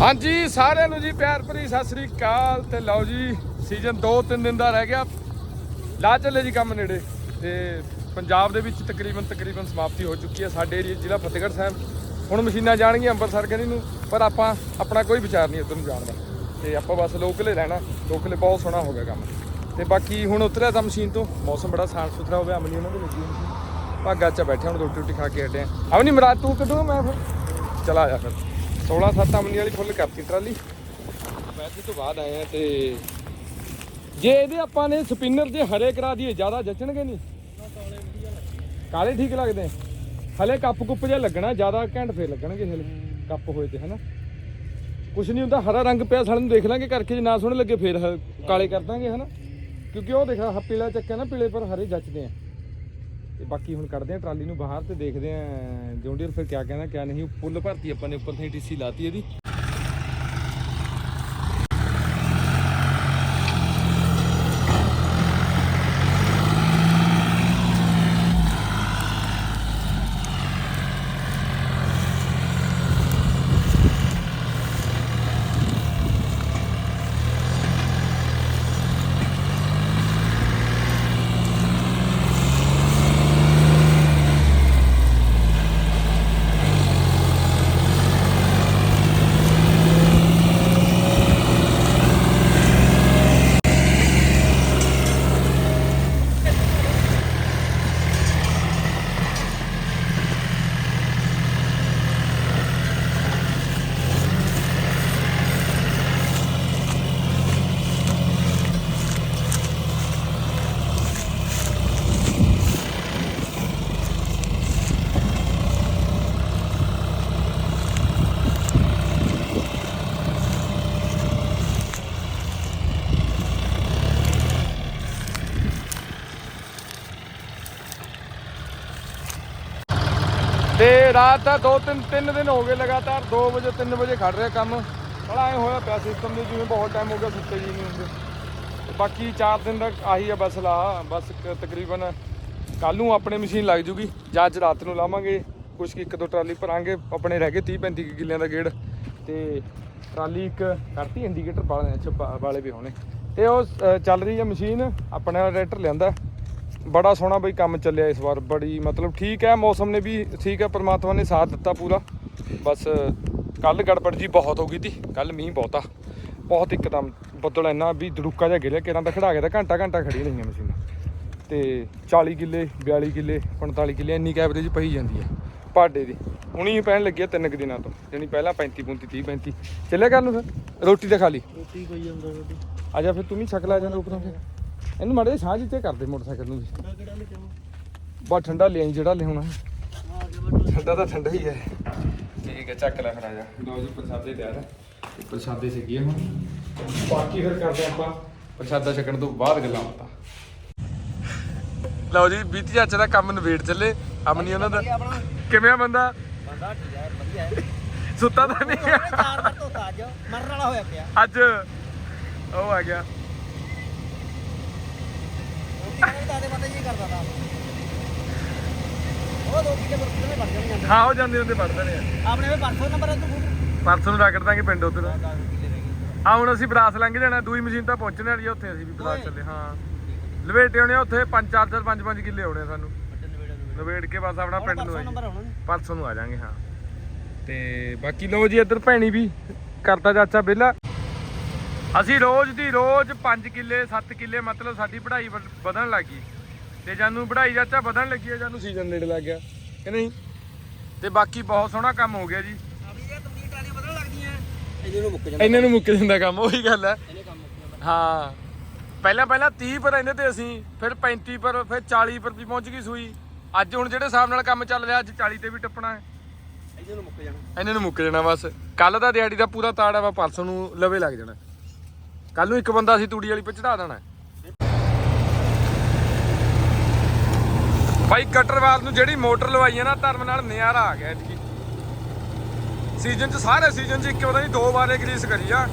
ਹਾਂਜੀ, ਸਾਰਿਆਂ ਨੂੰ ਜੀ ਪਿਆਰ ਭਰੀ ਸਤਿ ਸ੍ਰੀ ਅਕਾਲ ਤੇ ਲਓ ਜੀ ਸੀਜ਼ਨ 2-3 ਦਿਨ ਦਾ ਰਹਿ ਗਿਆ। ਲਾ ਚੱਲੇ ਜੀ ਕੰਮ ਨੇੜੇ ਤੇ ਪੰਜਾਬ ਦੇ ਵਿੱਚ ਤਕਰੀਬਨ ਤਕਰੀਬਨ ਸਮਾਪਤੀ ਹੋ ਚੁੱਕੀ ਹੈ ਸਾਡੇ ਏਰੀਆ ਜ਼ਿਲ੍ਹਾ ਫਤਿਹਗੜ੍ਹ ਸਾਹਿਬ। ਹੁਣ ਮਸ਼ੀਨਾਂ ਜਾਣਗੀਆਂ ਅੰਮ੍ਰਿਤਸਰ ਕਨੀ ਨੂੰ, ਪਰ ਆਪਾਂ ਆਪਣਾ ਕੋਈ ਵਿਚਾਰ ਨਹੀਂ ਉੱਧਰ ਨੂੰ ਜਾਣ ਦਾ। ਤੇ ਆਪਾਂ ਬਸ ਲੋਕਲੇ ਰਹਿਣਾ, ਲੋਕਲੇ ਬਹੁਤ ਸੋਹਣਾ ਹੋ ਗਿਆ ਕੰਮ। ਤੇ ਬਾਕੀ ਹੁਣ ਉਤਰਿਆ ਤਾਂ ਮਸ਼ੀਨ ਤੋਂ, ਮੌਸਮ ਬੜਾ ਸਾਫ਼ ਸੁਥਰਾ ਹੋ ਗਿਆ ਅਮਨੀ ਉਹਨਾਂ ਦੇ ਲੱਗੀ ਹੋਈ ਭਾਗਾ ਚ ਬੈਠੇ ਹੁਣ ਰੋਟੀ ਰੋਟੀ ਖਾ ਕੇ ਹਟੇ ਆ। ਅਮਨੀ ਮਰਾਦ ਤੂੰ ਕੱਢੋ ਮੈਂ ਫਿਰ। ਚਲਾ ਜਾ ਫਿਰ। 16 7 ਅਮਨੀ ਵਾਲੀ ਫੁੱਲ ਕਰਤੀ ਟਰਾਲੀ। ਵੈਸੇ ਤੋਂ ਬਾਅਦ ਆਏ ਆ ਤੇ ਜੇ ਇਹਦੇ ਆਪਾਂ ਨੇ ਸਪਿਨਰ ਜੇ ਹਰੇ ਕਰਾ ਦਈਏ, ਜ਼ਿਆਦਾ ਜਚਣਗੇ ਨਹੀਂ? ਕਾਲੇ ਠੀਕ ਲੱਗਦੇ ਹਲੇ ਕੱਪ ਕੁੱਪ ਜਿਹਾ ਲੱਗਣਾ, ਜ਼ਿਆਦਾ ਘੈਂਟ ਫੇਰ ਲੱਗਣਗੇ ਹਲੇ। ਕੱਪ ਹੋਏ ਤੇ, ਹਨਾ? ਕੁਛ ਨਹੀਂ ਹੁੰਦਾ, ਹਰਾ ਰੰਗ ਪਿਆ ਸਾਲੇ ਨੂੰ ਦੇਖ ਲਾਂਗੇ ਕਰਕੇ ਜੇ ਨਾ ਸੋਹਣੇ ਲੱਗੇ, ਫੇਰ ਕਾਲੇ ਕਰ ਦਾਂਗੇ, ਹਨਾ? ਕਿਉਂਕਿ ਉਹ ਦੇਖਾ ਪੀਲਾ ਚੱਕਿਆ ਨਾ, ਪੀਲੇ ਪਰ ਹਰੇ ਜੱਚਦੇ ਆ। ਤੇ ਬਾਕੀ ਹੁਣ ਕੱਢਦੇ ਆ ਟਰਾਲੀ ਨੂੰ ਬਾਹਰ ਤੇ ਦੇਖਦੇ ਆ ਜੌਂਡੀਅਰ ਫਿਰ ਕਿਆ ਕਹਿੰਦਾ, ਕਿਆ ਨਹੀਂ ਪੁੱਲ ਭਰਤੀ ਆਪਾਂ ਨੇ, ਉੱਪਰ ਤੇ ਟੀਸੀ ਲਾਤੀ ਇਹਦੀ। ਤੇ ਰਾਤ ਦਾ 2 3 3 ਦਿਨ ਹੋ ਗਏ ਲਗਾਤਾਰ 2 ਵਜੇ 3 ਵਜੇ ਖੜ ਰਿਹਾ ਕੰਮ। ਬੜਾ ਐ ਹੋਇਆ ਪਿਆ ਸਿਸਟਮ ਦੇ, ਜਿਵੇਂ ਬਹੁਤ ਟਾਈਮ ਹੋ ਗਿਆ ਸੁੱਤੇ ਜੀ ਨਹੀਂ ਹੁੰਦੇ। ਬਾਕੀ 4 ਦਿਨ ਦਾ ਆਹੀ ਆ ਬਸ ਲਾ, ਬਸ ਤਕਰੀਬਨ ਕੱਲ ਨੂੰ ਆਪਣੇ ਮਸ਼ੀਨ ਲੱਗ ਜੂਗੀ। ਜਾਂ ਅੱਜ ਰਾਤ ਨੂੰ ਲਾਵਾਂਗੇ, ਕੁਛ ਇੱਕ ਦੋ ਟਰਾਲੀ ਭਰਾਂਗੇ, ਆਪਣੇ ਰਹਿ ਗਏ 30 35 ਕੁ ਕਿੱਲਿਆਂ ਦਾ ਗੇੜ। ਤੇ ਟਰਾਲੀ ਇੱਕ ਕਰਤੀ ਇੰਡੀਕੇਟਰ ਵਾਲੇ ਛਪਾ ਵਾਲੇ ਵੀ ਹੋਣੇ। ਤੇ ਉਹ ਚੱਲ ਰਹੀ ਹੈ ਮਸ਼ੀਨ ਆਪਣਾ ਟਰੈਕਟਰ ਲਿਆਂਦਾ। ਬੜਾ ਸੋਹਣਾ ਬਈ ਕੰਮ ਚੱਲਿਆ ਇਸ ਵਾਰ ਬੜੀ ਮਤਲਬ ਠੀਕ ਹੈ ਮੌਸਮ ਨੇ ਵੀ ਠੀਕ ਹੈ ਪ੍ਰਮਾਤਮਾ ਨੇ ਸਾਥ ਦਿੱਤਾ ਪੂਰਾ। ਬਸ ਕੱਲ ਗੜਬੜ ਜੀ ਬਹੁਤ ਹੋ ਗਈ ਤੀ ਕੱਲ ਮੀਂਹ ਬਹੁਤਾ ਬਹੁਤ ਇੱਕਦਮ ਬੱਦਲ ਇੰਨਾ ਵੀ ਦੜੂਕਾ ਜਿਹਾ ਗਿਰਿਆ ਕਿਰਾਂ ਦਾ ਖੜਾ ਗਿਆ ਤਾਂ ਘੰਟਾ ਘੰਟਾ ਖੜੀ ਰਹੀਆਂ ਮਸ਼ੀਨਾਂ। ਤੇ 40 ਕਿੱਲੇ 42 ਕਿੱਲੇ 45 ਕਿੱਲੇ ਇੰਨੀ ਐਵਰੇਜ ਪਈ ਜਾਂਦੀ ਹੈ ਪਾਡੇ ਦੀ। ਹੁਣੀ ਪੈਣ ਲੱਗੀ ਆ ਤਿੰਨ ਕੁ ਦਿਨਾਂ ਤੋਂ ਜਾਣੀ ਪਹਿਲਾਂ 35 35 30 35 ਚੱਲਿਆ ਕਰ ਨੂੰ ਫਿਰ? ਰੋਟੀ ਤਾਂ ਖਾ ਲਈ? ਰੋਟੀ ਕੋਈ ਜਾਂਦਾ ਰੋਟੀ। ਆ ਜਾ ਫਿਰ ਤੂੰ ਵੀ ਛਕ ਲੈ ਜਾਂਦਾ ਉੱਪਰੋਂ ਫਿਰ ਇਹਨੂੰ ਮਾੜੇ ਜਿਹੇ ਸਾਹ ਜਿੱਤੇ ਕਰਦੇ ਮੋਟਰਸਾਈਕਲ ਨੂੰ ਵੀ। ਬਹੁਤ ਠੰਡਾ ਲਿਆਈ ਜਿਹੜਾ ਲਿਆਉਣਾ। ਠੰਡਾ ਤਾਂ ਠੰਡਾ ਹੀ ਹੈ। ਠੀਕ ਹੈ ਚੱਕ ਲੈ ਫਿਰ ਆ ਜਾ। ਲਓ ਜੀ ਪ੍ਰਸਾਦੇ ਤਿਆਰ ਹੈ। ਪ੍ਰਸਾਦੇ ਸੀਗੇ ਹੁਣ। ਬਾਕੀ ਫਿਰ ਕਰਦੇ ਆਪਾਂ। ਪ੍ਰਸਾਦਾ ਛਕਣ ਤੋਂ ਬਾਅਦ ਗੱਲਾਂ ਬਾਤਾਂ। ਲਓ ਜੀ ਬੀਤੀ ਚਾਚਾ ਦਾ ਕੰਮ ਨਵੇੜ ਚੱਲੇ। ਅਮਨੀ ਉਹਨਾਂ ਦਾ। ਕਿਵੇਂ ਆ ਬੰਦਾ? ਬੰਦਾ ਠੀਕ ਹੈ ਵਧੀਆ ਹੈ। ਸੁੱਤਾ ਤਾਂ ਨਹੀਂ ਚਾਰ ਵਾਰ ਧੋਤਾ ਅੱਜ। ਮਰਨ ਵਾਲਾ ਹੋਇਆ ਪਿਆ। ਅੱਜ। ਉਹ ਆ ਗਿਆ ਰੋਟੀ ਖਾਣੇ ਦਾਦੇ ਬੰਦੇ ਜੀ ਕਰਦਾ ਤਾ। ਉਹ ਦੋ ਕਿਲੇ ਬਰਫ ਦੇ ਵੜ ਹਾਂ ਹੋ ਜਾਂਦੇ ਨੇ ਆਪਣੇ ਵੀ ਪਰਸੋਂ ਨੰਬਰ ਹੈ ਤੂੰ ਪਰਸੋਂ ਨੂੰ ਦਾਂਗੇ ਪਿੰਡ ਉਧਰ। 10 ਕਿਲੇ ਰਹਿ ਗਏ। ਆ ਹੁਣ ਅਸੀਂ ਬਰਾਸ ਲੰਘ ਜਾਣਾ ਦੂਈ ਮਸ਼ੀਨ ਤਾਂ ਪਹੁੰਚਣੇ ਵਾਲੀ ਆ ਉੱਥੇ ਅਸੀਂ ਵੀ ਬਰਾਸ। ਚੱਲੇ ਹਾਂ। ਲਵੇਟੇ ਹੋਣੇ ਆ ਉੱਥੇ 5 4 4 5 5 ਕਿੱਲੇ ਹੋਣੇ ਸਾਨੂੰ। ਲਵੇਟ ਕੇ ਬਸ ਆਪਣਾ ਪਿੰਡ ਨੂੰ ਪਰਸੋਂ ਆ ਨੰਬਰ ਜੀ। ਹੋਣਾ ਨੀ। ਪਰਸੋਂ ਨੂੰ ਆ ਜਾਾਂਗੇ ਹਾਂ। ਤੇ ਬਾਕੀ ਲੋ ਜੀ ਇੱਧਰ ਭੈਣੀ ਵੀ ਕਰਤਾ ਚਾਚਾ ਵਿਹਲਾ। ਅਸੀਂ ਰੋਜ਼ ਦੀ ਰੋਜ਼ 5 ਕਿੱਲੇ 7 ਕਿੱਲੇ ਮਤਲਬ ਸਾਡੀ ਪੜ੍ਹਾਈ ਵਧ- ਵਧਣ ਲੱਗੀ ਤੇ ਜਾਨੂੰ ਪੜ੍ਹਾਈ ਚਾਚਾ ਵਧਣ ਲੱਗੀ ਹੈ ਜਾਨੂੰ ਸੀਜ਼ਨ ਨੇੜੇ ਲੱਗ ਗਿਆ ਕਿ ਨਹੀਂ? ਤੇ ਬਾਕੀ ਬਹੁਤ ਸੋਹਣਾ ਕੰਮ ਹੋ ਗਿਆ ਜੀ। ਇਹਦੇ ਇਹਨਾਂ ਨੂੰ ਮੁੱਕ ਜਾਂਦਾ ਕੰਮ ਉਹੀ ਗੱਲ ਹੈ। ਇਹਨੇ ਹਾਂ। ਪਹਿਲਾਂ ਪਹਿਲਾਂ 30 ਪਰ ਰਹਿੰਦੇ ਤੇ ਅਸੀਂ ਫਿਰ 35 ਪਰ ਫਿਰ 40 ਪਰ ਵੀ ਪਹੁੰਚ ਗਈ ਸੂਈ। ਅੱਜ ਹੁਣ ਜਿਹੜੇ ਹਿਸਾਬ ਨਾਲ ਕੰਮ ਚੱਲ ਰਿਹਾ ਅੱਜ 40 ਤੇ ਵੀ ਟੱਪਣਾ ਹੈ। ਇਹਦੇ ਨੂੰ ਮੁੱਕ ਜਾਣਾ। ਇਹਨਾਂ ਨੂੰ ਮੁੱਕ ਜਾਣਾ ਬਸ। ਕੱਲ ਦਾ ਦਿਹਾੜੀ ਦਾ ਪੂਰਾ ਤਾੜਾ ਵਾ ਪਰਸੋਂ ਨੂੰ ਲਵੇ ਲੱਗ ਜਾਣਾ। ਕੱਲ ਨੂੰ ਇੱਕ ਬੰਦਾ ਅਸੀਂ ਤੂੜੀ ਵਾਲੀ ਪੇ ਚੜਾ ਦੇਣਾ। ਭਾਈ ਕਟਰਵਾਲ ਨੂੰ ਜਿਹੜੀ ਮੋਟਰ ਲਵਾਈ ਹੈ ਨਾ, ਧਰਮ ਨਾਲ ਨਜ਼ਾਰਾ ਆ ਗਿਆ ਐਤਕੀ। ਸੀਜ਼ਨ 'ਚ ਸਾਰੇ ਸੀਜ਼ਨ 'ਚ ਇੱਕ ਵਾਰ ਨਹੀਂ ਦੋ ਵਾਰੇ ਗਰੀਸ ਕਰੀ ਆ।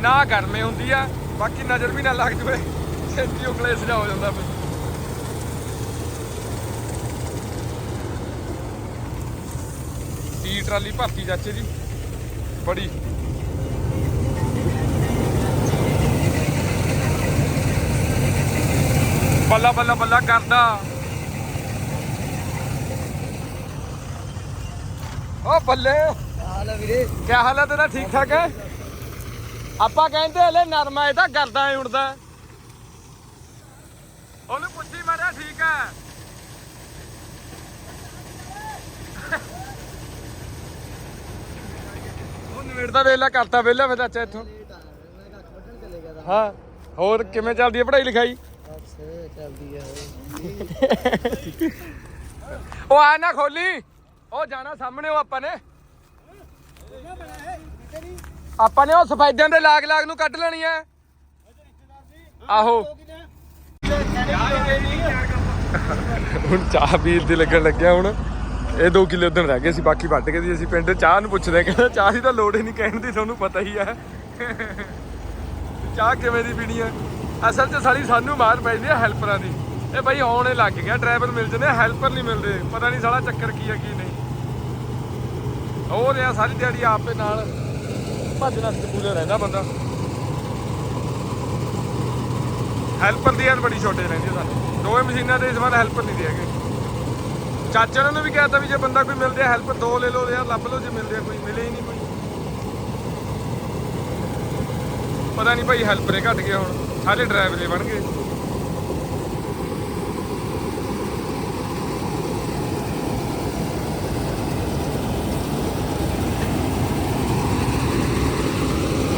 ਨਾ ਗਰਮੇ ਹੁੰਦੀ ਆ, ਬਾਕੀ ਨਜ਼ਰ ਵੀ ਨਾ ਲੱਗ ਜਵੇ। ਸੈਂਟੀ ਕਲੇਸ ਜਾ ਹੋ ਜਾਂਦਾ ਫਿਰ। ਟੀ ਟਰਾਲੀ ਭਰਤੀ ਚਾਚੇ ਦੀ। ਬੜੀ। ਬੱਲਾ ਬੱਲਾ ਬੱਲਾ ਕਰਦਾ। ਓ ਬੱਲੇ। ਹਾਲ ਵੀਰੇ? ਕੀ ਹਾਲ ਹੈ ਤੇਰਾ? ਠੀਕ ਠਾਕ ਹੈ ਆਪਾਂ ਕਹਿੰਦੇ ਹਲੇ ਨਰਮਾ ਇਹ ਤਾਂ ਕਰਦਾ ਐ ਉੜਦਾ ਉਹਨੂੰ ਪੁੱਛੀ ਮਾਰਿਆ ਠੀਕ ਹੈ ਉਹ ਨਵੇੜਦਾ ਵੇਲਾ ਕਰਤਾ ਵੇਲਾ ਫਿਰ ਚਾਚਾ ਇੱਥੋਂ। ਹਾਂ ਹੋਰ ਕਿਵੇਂ ਚੱਲਦੀ ਹੈ ਪੜ੍ਹਾਈ ਲਿਖਾਈ? ਚੱਲਦੀ ਆ ਉਹ। ਆ ਨਾ ਖੋਲੀ। ਉਹ ਜਾਣਾ ਸਾਹਮਣੇ ਉਹ ਆਪਾਂ ਨੇ। ਆਪਾਂ ਨੇ ਉਹ ਸਫੈਦਿਆਂ ਦੇ ਲਾਗ ਲਾਗ ਨੂੰ ਕੱਢ ਲੈਣੀ ਐ ਆਹੋ। ਹੁਣ ਚਾਹ ਪੀਣ ਤੇ ਲੱਗਣ ਲੱਗਿਆ ਹੁਣ। ਇਹ 2 ਕਿਲੋ ਉਦੋਂ ਰਹਿ ਗਏ ਸੀ, ਬਾਕੀ ਵੱਟ ਗਏ ਸੀ ਅਸੀਂ ਪਿੰਡ। ਚਾਹ ਨੂੰ ਪੁੱਛਦੇ ਕਹਿੰਦਾ ਚਾਹ ਦੀ ਤਾਂ ਲੋੜ ਹੀ ਨਹੀਂ, ਕਹਿਣ ਦੀ ਤੁਹਾਨੂੰ ਪਤਾ ਹੀ ਹੈ ਚਾਹ ਕਿਵੇਂ ਦੀ ਪੀਣੀ ਹੈ ਅਸਲ 'ਚ ਸਾਲੀ ਸਾਨੂੰ ਮਾਰ ਪੈਂਦੀ ਹੈ ਹੈਲਪਰਾਂ ਦੀ। ਇਹ ਬਾਈ ਆਉਣੇ ਲੱਗ ਗਿਆ ਡਰਾਈਵਰ ਮਿਲ ਜਨੇ ਹੈਲਪਰ ਨਹੀਂ ਮਿਲਦੇ ਪਤਾ ਨਹੀਂ ਸਾਲਾ ਚੱਕਰ ਕੀ ਹੈ ਕੀ ਨਹੀਂ। ਉਹ ਰਿਹਾ ਸਾਰੀ ਦਿਹਾੜੀ ਆਪੇ ਨਾਲ ਭੱਜਣਾ ਸਕੂਲੇ ਰਹਿੰਦਾ ਬੰਦਾ। ਹੈਲਪਰ ਦੀ ਯਾਰ ਬੜੀ ਛੋਟੇ ਰਹਿੰਦੀ ਹੈ ਸਾਨੂੰ ਦੋਵੇਂ ਮਸ਼ੀਨਾਂ ਦੇ ਇਸ ਵਾਰ ਹੈਲਪਰ ਨਹੀਂ ਦੇ ਹੈਗੇ। ਚਾਚਾ ਨੂੰ ਵੀ ਕਹਿਤਾ ਵੀ ਜੇ ਬੰਦਾ ਕੋਈ ਮਿਲਦੇ ਹੈਲਪਰ ਦੋ ਲੈ ਲਓ ਯਾਰ ਲੱਭ ਲਓ, ਜੇ ਮਿਲਦੇ ਆ ਕੋਈ, ਮਿਲੇ ਹੀ ਨਹੀਂ ਕੋਈ। ਪਤਾ ਨਹੀਂ ਭਾਈ ਹੈਲਪਰੇ ਘਟ ਗਏ ਹੁਣ। ਸਾਰੇ ਡਰਾਈਵਰੇ ਬਣ ਗਏ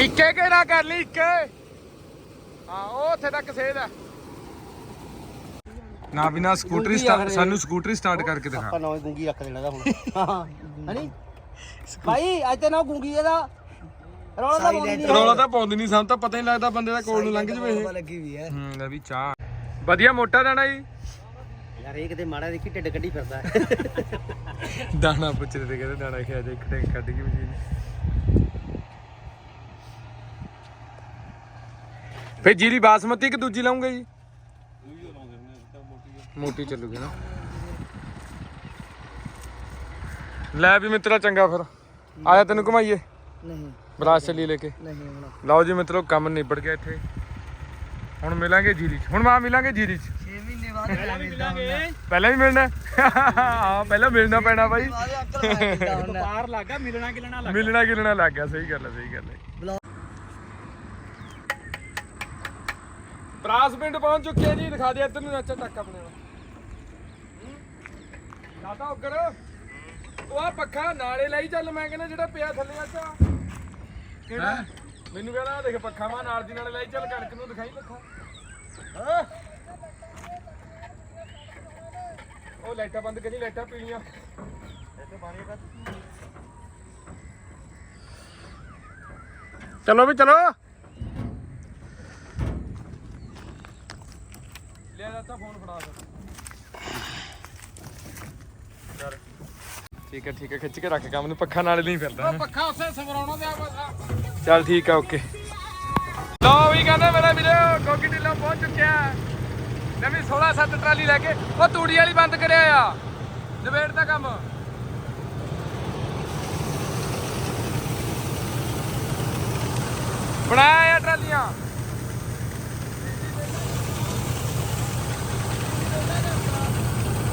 ਇੱਕੇ ਕਿਹੜਾ ਕਰ ਲਈ ਇੱਕੇ। ਹਾਂ ਉਹ ਉੱਥੇ ਤੱਕ ਸੇਧ ਹੈ ਨਾ ਬਿਨਾ ਸਕੂਟਰੀ ਸਟਾਰਟ ਸਾਨੂੰ ਸਕੂਟਰੀ ਸਟਾਰਟ ਕਰਕੇ ਦਿਖਾ। ਆਪਾਂ ਨਵੇਂ ਗੁੰਗੀ ਰੱਖ ਦੇਣਾ ਦਾ ਹੁਣ। ਹਾਂ ਹਣੀ ਭਾਈ ਅੱਜ ਤੇ ਨਾ ਗੁੰਗੀ ਇਹਦਾ। ਰੌਲਾ ਤਾਂ ਪਾਉਂਦੀ ਨਹੀਂ ਰੌਲਾ ਤਾਂ ਪਾਉਂਦੀ ਨਹੀਂ ਸਾਨੂੰ ਤਾਂ ਪਤਾ ਹੀ ਨਹੀਂ ਲੱਗਦਾ ਬੰਦੇ ਦਾ ਕੋਲ ਨੂੰ ਲੰਘ ਜਵੇ ਇਹ। ਲੱਗੀ ਵੀ ਹੈ। ਹੂੰ ਲੈ ਵੀ ਚਾਹ। ਵਧੀਆ ਮੋਟਾ ਦਾਣਾ ਜੀ। ਯਾਰ ਇਹ ਕਿਤੇ ਮਾੜਾ ਦੇਖੀ ਢਿੱਡ ਕੱਢੀ ਫਿਰਦਾ। ਦਾਣਾ ਪੁੱਛਦੇ ਤੇ ਕਹਿੰਦੇ ਦਾਣਾ ਖਿਆ ਦੇ ਇੱਕ ਟੈਂਕ ਕੱਢ ਕੇ ਮਸ਼ੀਨ। ਫੇ ਜੀਰੀ ਬਾਸਮਤੀ ਕਿ ਦੂਜੀ ਲਾਉਂਗੇ ਜੀ? ਮੋਟੀ ਚੱਲੂਗੀ ਨਾ। ਲੈ ਵੀ ਮਿੱਤਰਾ ਚੰਗਾ ਫਿਰ। ਆਇਆ ਤੈਨੂੰ ਘੁਮਾਈਏ? ਨਹੀਂ। ਬਰਾਸ ਚੱਲੀ ਲੈ ਕੇ। ਨਹੀਂ ਹੁਣ ਲਓ ਜੀ ਮਿੱਤਰੋ ਕੰਮ ਨਿਬੜ ਗਿਆ ਇੱਥੇ। ਹੁਣ ਮਿਲਾਂਗੇ ਜੀਰੀ 'ਚ। ਹੁਣ ਮਾਂ ਮਿਲਾਂਗੇ ਜੀਰੀ 'ਚ। 6 ਮਹੀਨੇ ਬਾਅਦ ਮਿਲਾਂਗੇ। ਪਹਿਲਾਂ ਵੀ ਮਿਲਣਾ। ਹਾਂ ਪਹਿਲਾਂ ਮਿਲਣਾ ਪੈਣਾ ਬਾਈ। ਬਾਹਰ ਲੱਗਾ ਮਿਲਣਾ ਗਿਲਣਾ ਮਿਲਣਾ ਗਿਲਣਾ ਲੱਗ ਗਿਆ ਸਹੀ ਗੱਲ ਹੈ ਸਹੀ ਗੱਲ ਹੈ। ਪ੍ਰਾਸ ਪਿੰਡ ਪਹੁੰਚ ਚੁੱਕੇ ਆ ਜੀ। ਦਿਖਾ ਦੇ ਇੱਧਰ ਨੂੰ ਚਾਚਾ ਟੱਕ ਆਪਣੇ ਦਾਦਾ ਉੱਗਰ। ਉਹ ਆ ਪੱਖਾ ਨਾਲੇ ਲਈ ਚੱਲ ਮੈਂ ਕਹਿੰਦਾ ਜਿਹੜਾ ਪਿਆ ਥੱਲੇ ਆਚਾ ਕਿਹੜਾ? ਮੈਨੂੰ ਕਹਿੰਦਾ ਦੇਖ ਪੱਖਾ ਮਾ ਨਾਲ ਦੀ ਨਾਲੇ ਲਈ ਚੱਲ ਕਣਕ ਨੂੰ ਦਿਖਾਈ ਪੱਖਾ। ਹਾਂ? ਉਹ ਲਾਈਟਾਂ ਬੰਦ ਕਰੀ ਲਾਈਟਾਂ ਪੀਲੀਆਂ। ਚਲੋ ਵੀ ਚਲੋ। ਲੈ ਤਾਂ ਫੋਨ ਫੜਾ ਦੇ। ਠੀਕ ਹੈ ਠੀਕ ਹੈ ਖਿੱਚ ਕੇ ਰੱਖ ਕੰਮ ਨੂੰ ਪੱਖਾ ਨਾਲ ਨਹੀਂ ਫਿਰਦਾ ਪੱਖਾ ਉੱਥੇ ਸਵਰਾਉਣਾ ਦੇ ਆ ਚੱਲ ਠੀਕ ਆ ਓਕੇ। ਲੋ ਵੀ ਕਹਿੰਦੇ ਮੇਰਾ ਵੀਰੇ ਕੋਕੀ ਢਿੱਲੋਂ ਪਹੁੰਚ ਚੁੱਕਿਆ ਨਵੀਂ 16 7 ਟਰਾਲੀ ਲੈ ਕੇ ਉਹ ਤੂੜੀ ਵਾਲੀ ਬੰਦ ਕਰਿਆ ਆ। ਨਵੇੜ ਦਾ ਕੰਮ। ਬਣਾਇਆ ਆ ਟਰਾਲੀਆਂ।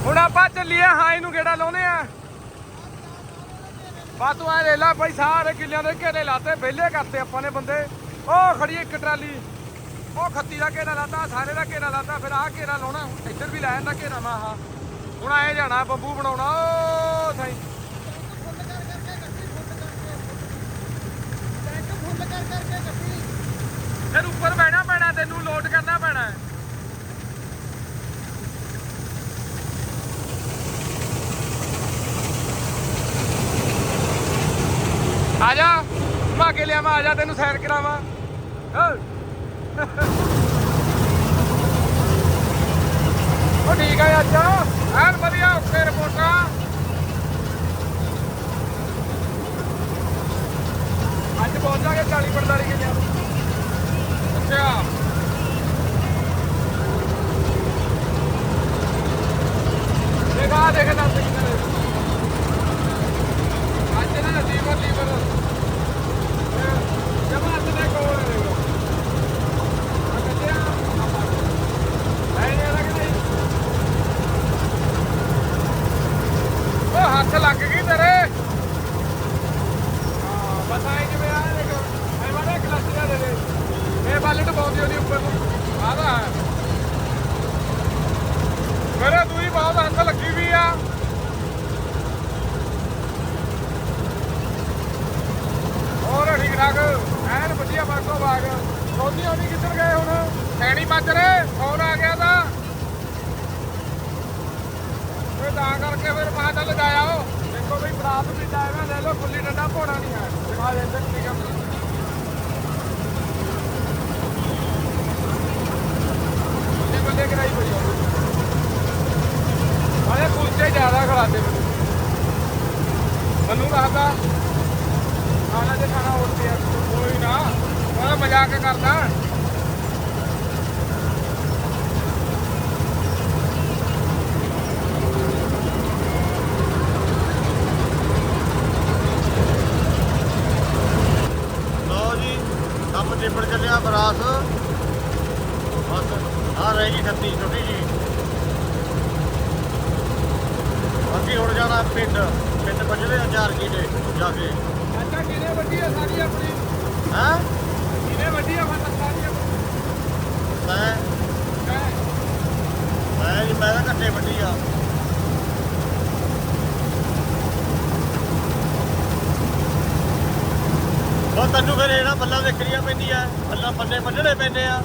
ਹੁਣ ਆਪਾਂ ਚੱਲੀਏ ਹਾਂ ਇਹਨੂੰ ਗੇੜਾ ਲਾਉਨੇ ਆ। ਬਸ ਤੂੰ ਐ ਲੈ ਲਾ ਭਾਈ ਸਾਰੇ ਕਿੱਲਿਆਂ ਦੇ ਘੇਰੇ ਲਾਤੇ ਵਿਹਲੇ ਕਰਤੇ ਆਪਾਂ ਨੇ ਬੰਦੇ। ਉਹ ਖੜੀ ਇੱਕ ਟਰਾਲੀ। ਉਹ ਖੱਤੀ ਦਾ ਘੇਰਾ ਲਾਤਾ ਸਾਰੇ ਦਾ ਘੇਰਾ ਲਾਤਾ ਫਿਰ ਆਹ ਘੇਰਾ ਲਾਉਣਾ ਇੱਧਰ ਵੀ ਲੈ ਜਾਂਦਾ ਘੇਰਾ ਮਾ ਆਹ। ਹੁਣ ਆਏ ਜਾਣਾ ਬੰਬੂ ਬਣਾਉਣਾ ਉਹ ਥਾਈ। ਫਿਰ ਉੱਪਰ ਬਹਿਣਾ ਪੈਣਾ ਤੈਨੂੰ ਲੋਡ ਕਰਨਾ ਪੈਣਾ ਹੈ। ਆ ਜਾ ਘੁਮਾ ਆ ਜਾ ਤੈਨੂੰ ਸੈਰ ਕਰਾਵਾਂ। ਉਹ ਠੀਕ ਆ ਅੱਛਾ ਐਨ ਵਧੀਆ ਓਕੇ ਰਿਪੋਰਟਾਂ ਅੱਜ ਪਹੁੰਚਾਂਗੇ 40 45 ਕਿੱਲਿਆਂ ਨੂੰ ਅੱਛਾ ਦੇਖ ਆ ਦੇਖ ਦੱਸ ਕਿੰਨੇ ਨੇ। ਅੱਜ ਨਾ ਲੀਵਰ ਲੀਵਰ ਜਮਾ ਅੱਜ ਦੇ ਕੋਲ ਹੈ ਦੇਖੋ ਆ ਕੱਟਿਆ ਐ ਨਹੀਂ ਲੱਗਦੇ ਉਹਦੀ ਉੱਪਰ ਨੂੰ ਆਦਾ ਹੈ ਮੇਰੇ ਦੂਈ ਬਹੁਤ ਹੱਥ ਲੱਗੀ ਵੀ ਆ ਹੋਰ ਠਾਕ ਐਨ ਵਧੀਆ ਬਾਗੋ ਬਾਗ। ਸੋਨੀ ਹੋਣੀ ਕਿੱਧਰ ਗਏ ਹੁਣ? ਸੈਣੀ ਮਾਜਰੇ ਫੋਨ ਆ ਗਿਆ ਤਾਂ। ਇਹ ਤਾਂ ਕਰਕੇ ਫਿਰ ਮਾਂ ਚੱਲ ਜਾਇਓ ਦੇਖੋ ਬਈ, ਬਰਾਤ ਵੀ ਜਾਏਗਾ ਲੈ ਲਓ ਫੁੱਲੀ ਡੰਡਾ ਭੋਣਾ ਨਹੀਂ ਹੈ। ਦਿਖਾ ਦੇ ਇੱਧਰ, ਠੀਕ ਹੈ ਇਹ ਕਰਾਈ ਪਈ ਆ। ਆਲੇ ਕੁਲਚੇ ਜ਼ਿਆਦਾ ਖਲਾਤੇ। ਮੈਨੂੰ ਮੈਨੂੰ ਲੱਗਦਾ ਖਾਣਾ ਤੇ ਖਾਣਾ ਉੱਠ ਗਿਆ ਕੋਈ ਨਾ ਮੈਂ ਮਜ਼ਾਕ ਕਰਦਾ। ਲਓ ਜੀ, ਕੰਮ ਨਿਬੜ ਚੱਲਿਆ ਬਰਾਸ। ਬਸ, ਆ ਰਹਿ ਗਈ 38 ਛੋਟੀ ਜੀ। ਬਾਕੀ ਹੁਣ ਜਾਣਾ ਪਿੰਡ। ਪਿੰਡ ਬਜਲੇ ਆ ਚਾਰ ਕਿਲੇ ਜਾ ਕੇ। ਵੱਡੀ ਆ ਸਾਡੀ ਆਪਣੀ। ਹੈ? ਕਿਨੇ ਵੱਡੀ ਆ ਮਤਲਬ ਸਾਡੀ ਆਪਣੀ। ਮੈਂ? ਹੈਂ? ਮੈਂ ਜੀ ਮੈਂ ਤਾਂ ਘੱਟੇ ਵੱਡੀ ਆ। ਤੈਨੂੰ ਫਿਰ ਇਹਨਾਂ ਬੱਲਾਂ ਦੇਖਣੀਆਂ ਪੈਂਦੀਆਂ ਬੱਲਾਂ ਬੰਨੇ ਵੱਢਣੇ ਪੈਂਦੇ ਆ।